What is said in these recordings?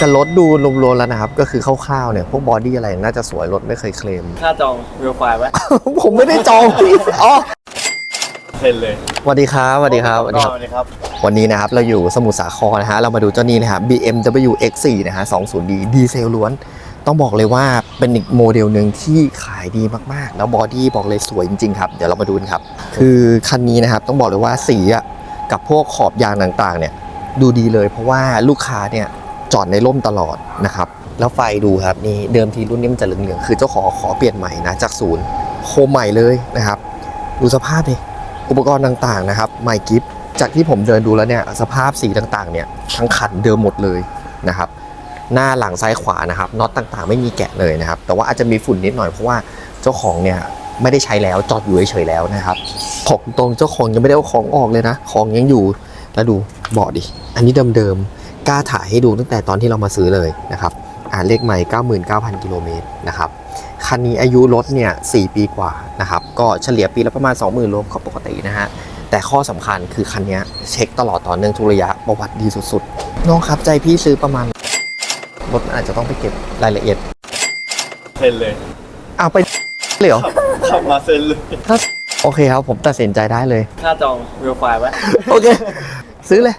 กับรถดูรวมๆแล้วนะครับ ก็คือคร่าวๆเนี่ย พวกบอดี้อะไรน่าจะสวยรถไม่เคยเคลม ค่าจองวิวไฟล์ไว้ ผมไม่ได้จองพี่อ๋อเซ็นเลยสวัสดีครับสวัสดีครับสวัสดีครับสวัสดีครับ วันนี้นะครับ เราอยู่สมุทรสาครนะฮะ เรามาดูเจ้านี้นะครับ BMW X4 นะฮะ 20D ดีเซลล้วน ต้องบอกเลยว่าเป็นอีกโมเดลหนึ่งที่ขายดีมากๆ แล้วบอดี้บอกเลยสวยจริงๆครับ เดี๋ยวเรามาดูกันครับ คือคันนี้นะครับต้องบอกเลยว่าสีอะกับพวกขอบยางต่างๆ เนี่ย ดูดีเลยเพราะว่าลูกค้าเนี่ย จอดในร่มตลอดนะครับ แล้วไฟดูครับนี่เดิมทีรุ่นนี้มันจะเหลืองๆคือเจ้าของขอเปลี่ยนใหม่นะจากศูนย์โคมใหม่เลยนะครับ ดูสภาพดิอุปกรณ์ต่างๆนะครับใหม่กิฟจากที่ผมเดินดูแล้วเนี่ยสภาพสีต่างๆเนี่ยทั้งคันเดิมหมดเลยนะครับ หน้าหลังซ้ายขวานะครับน็อตต่างๆ ไม่มีแกะเลยนะครับ แต่ว่าอาจจะมีฝุ่นนิดหน่อยเพราะว่าเจ้าของเนี่ยไม่ได้ใช้แล้วจอดอยู่เฉยๆแล้วนะครับของตรงเจ้าของยังไม่ได้เอาของออกเลยนะ ของยังอยู่แล้วดูเบาะดิอันนี้เดิมๆ กล้าถ่ายให้ดูตั้งแต่ตอนที่เรามาซื้อเลยนะครับอ่าเลขใหม่ 99,000 กิโลเมตรนะครับคันนี้อายุรถเนี่ย4ปีกว่านะครับก็เฉลี่ยปีละประมาณ 20,000โลก็ปกตินะฮะแต่ข้อสำคัญคือคันเนี้ยเช็คตลอดต่อเนื่องทุกระยะประวัติดีสุดๆน้องครับใจพี่ซื้อประมาณรถอาจจะต้องไปเก็บรายละเอียดเซ็นเลยเอาไปเลยเหรอขับมาเซ็นเลยถ้าโอเคครับผมตัดสินใจได้เลย ค่าจองวิวไฟล์ไว้โอเค ซื้อเลย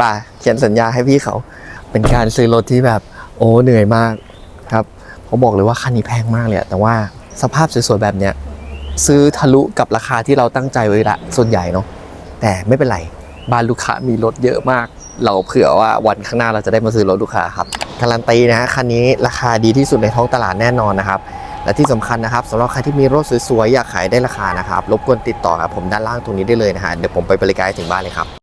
ป่าเขียนสัญญาให้พี่เขา เป็นการซื้อรถที่แบบโอ้เหนื่อยมากครับผมบอกเลยว่าคันนี้แพงมากเลยแต่ว่าสภาพสวยๆแบบเนี้ยซื้อทะลุกับราคาที่เราตั้งใจไว้ละส่วนใหญ่เนาะแต่ไม่เป็นไรบ้านลูกค้ามีรถเยอะมาก เราเผื่อว่าวันข้างหน้าเราจะได้มาซื้อรถลูกค้าครับการันตีนะฮะคันนี้ราคาดีที่สุดในท้องตลาดแน่นอนนะครับและที่สำคัญนะครับสำหรับใครที่มีรถสวยๆอยากขายได้ราคานะครับรบกวนติดต่อครับผมด้านล่างตรงนี้ได้เลยนะฮะเดี๋ยวผมไปบริการถึงบ้านเลยครับ